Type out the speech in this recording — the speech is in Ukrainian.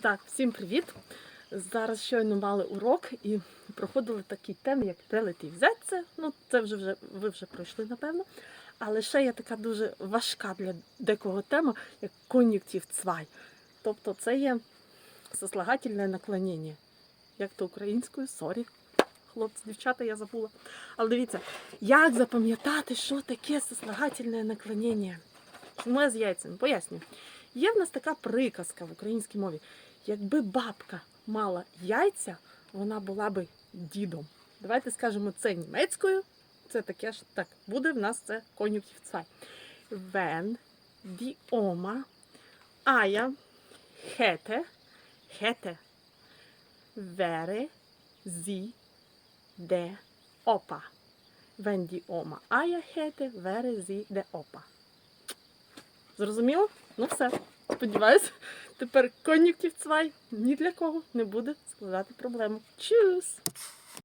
Так, всім привіт! Зараз щойно мали урок і проходили такі теми, як relative взяться. Ну, це вже, вже ви вже пройшли, напевно. Але ще є така дуже важка для декого тема, як кон'юктив цвай. Тобто це є сослагательне наклонення. Як то українською, сорі. Хлопці, дівчата, я забула. Але дивіться, як запам'ятати, що таке сослагательне наклонення? Чому з яйцями? Поясню. Є в нас така приказка в українській мові. Якби бабка мала яйця, вона була би дідом. Давайте скажемо це німецькою. Це таке ж так буде в нас це конюктив цвай. Wenn die Oma Eier hätte, wäre sie der Opa. Wenn die Oma Eier hätte, wäre sie. Зрозуміло? Ну все. Сподіваюсь, тепер конюків цвай ні для кого не буде складати проблему. Чус!